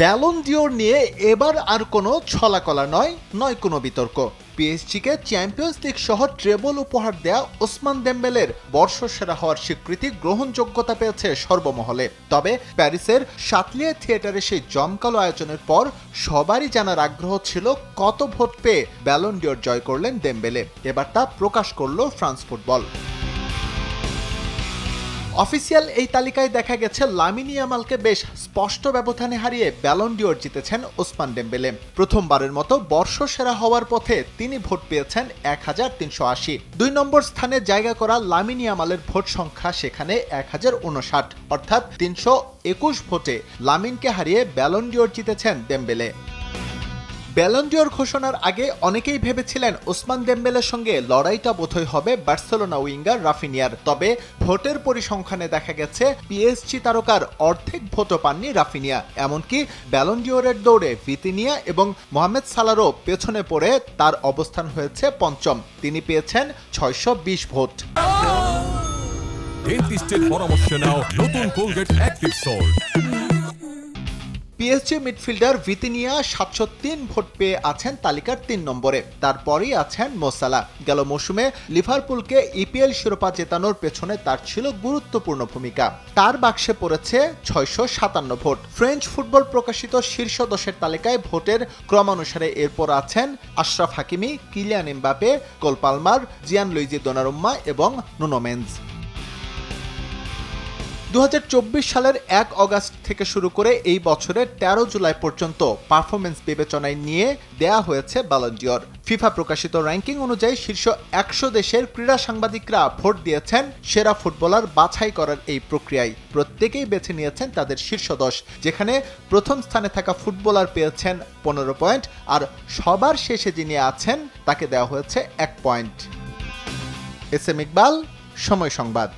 Ballon d'Or নিয়ে এবার আর কোনো ছলাকলা নয় নয় কোনো বিতর্ক। পিএসজিকে চ্যাম্পিয়ন্স লিগ সহ ট্রেবল উপহার দেয়া ওসমান দেম্বেলের বর্ষসেরা হওয়ার স্বীকৃতি গ্রহণযোগ্যতা পেয়েছে সর্বমহলে। তবে প্যারিসের সাতলিয়া থিয়েটারে সেই জমকালো আয়োজনের পর সবারই জানার আগ্রহ ছিল কত ভোট পেয়ে ব্যালন ডিওর জয় করলেন দেম্বেলে। এবার তা প্রকাশ করল ফ্রান্স ফুটবল। অফিসিয়াল এই তালিকায় দেখা গেছে, লামিনী ইয়ামালকে বেশ স্পষ্ট ব্যবধানে হারিয়ে ব্যালন ডিওর জিতেছেন ওসমান ডেম্বেলে। প্রথমবারের মতো বর্ষসেরা হওয়ার পথে তিনি ভোট পেয়েছেন এক হাজার তিনশো আশি। দুই নম্বর স্থানে জায়গা করা লামিনী ইয়ামালের ভোট সংখ্যা সেখানে এক হাজার উনষাট অর্থাৎ তিনশো একুশ ভোটে লামিনকে হারিয়ে ব্যালন ডিওর জিতেছেন ডেম্বেলে। ব্যালন্ডিওর ঘোষণার আগে অনেকেই ভেবেছিলেন ওসমান দেম্বেলের সঙ্গে লড়াইটা বোধহয় হবে বার্সেলোনা উইঙ্গার রাফিনিয়ার। তবে ভোটের পরিসংখ্যানে দেখা গেছে পিএসজি তারকার অর্ধেক ভোটও পাননি রাফিনিয়া। এমনকি ব্যালন্ডিওরের দৌড়ে ভিতিনিয়া এবং মোহাম্মদ সালারও পেছনে পড়ে তার অবস্থান হয়েছে পঞ্চম। তিনি পেয়েছেন ছয়শো ভোট। ডেন্টিস্টের পরামর্শ নাও, নতুন Colgate active salt PSG midfielder Vitinha সাতশো তিন ভোট পেয়ে আছেন তালিকার তিন নম্বরে। তারপরই আছেন মোসালা গেল মৌসুমে লিভারপুলকে ইপিএল শিরোপা জেতানোর পেছনে তার ছিল গুরুত্বপূর্ণ ভূমিকা। তার বাক্সে পড়েছে ছয়শো সাতান্ন ভোট। ফ্রেঞ্চ ফুটবল প্রকাশিত শীর্ষ দশের তালিকায় ভোটের ক্রমানুসারে এরপর আছেন Achraf Hakimi, Kylian Mbappe Cole Palmer Gianluigi Donnarumma এবং নুনোমেন্স দু হাজার চব্বিশ সালের এক অগাস্ট থেকে শুরু করে এই বছরের তেরো জুলাই পর্যন্ত পারফরমেন্স বিবেচনায় নিয়ে দেয়া হয়েছে ব্যালন্ডিয়র ফিফা প্রকাশিত র্যাঙ্কিং অনুযায়ী শীর্ষ একশো দেশের ক্রীড়া সাংবাদিকরা ভোট দিয়েছেন সেরা ফুটবলার বাছাই করার এই প্রক্রিয়ায়। প্রত্যেকেই বেছে নিয়েছেন তাদের শীর্ষ দশ, যেখানে প্রথম স্থানে থাকা ফুটবলার পেয়েছেন পনেরো পয়েন্ট আর সবার শেষে যিনি আছেন তাকে দেওয়া হয়েছে এক পয়েন্ট। এস এম ইকবাল, সময় সংবাদ।